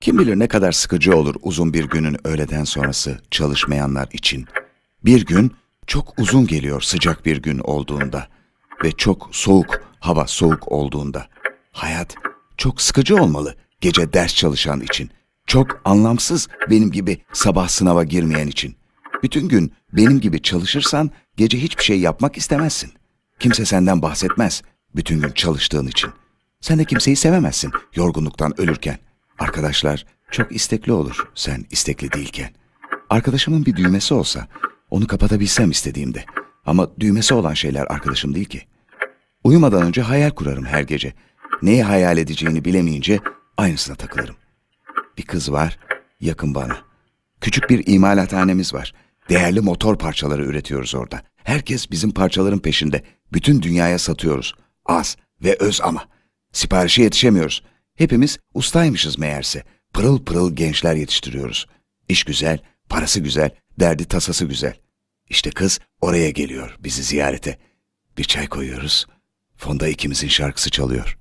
Kim bilir ne kadar sıkıcı olur uzun bir günün öğleden sonrası çalışmayanlar için. Bir gün çok uzun geliyor sıcak bir gün olduğunda ve çok soğuk, hava soğuk olduğunda. Hayat çok sıkıcı olmalı gece ders çalışan için. Çok anlamsız benim gibi sabah sınava girmeyen için. Bütün gün benim gibi çalışırsan gece hiçbir şey yapmak istemezsin. Kimse senden bahsetmez bütün gün çalıştığın için. Sen de kimseyi sevemezsin yorgunluktan ölürken. Arkadaşlar çok istekli olur sen istekli değilken. Arkadaşımın bir düğmesi olsa onu kapatabilsem istediğimde. Ama düğmesi olan şeyler arkadaşım değil ki. Uyumadan önce hayal kurarım her gece. Neyi hayal edeceğini bilemeyince aynısına takılırım. Bir kız var yakın bana. Küçük bir imalathanemiz var. Değerli motor parçaları üretiyoruz orada. Herkes bizim parçaların peşinde. Bütün dünyaya satıyoruz. Az ve öz ama. Siparişe yetişemiyoruz. Hepimiz ustaymışız meğerse. Pırıl pırıl gençler yetiştiriyoruz. İş güzel, parası güzel, derdi tasası güzel. İşte kız oraya geliyor bizi ziyarete. Bir çay koyuyoruz. Fonda ikimizin şarkısı çalıyor.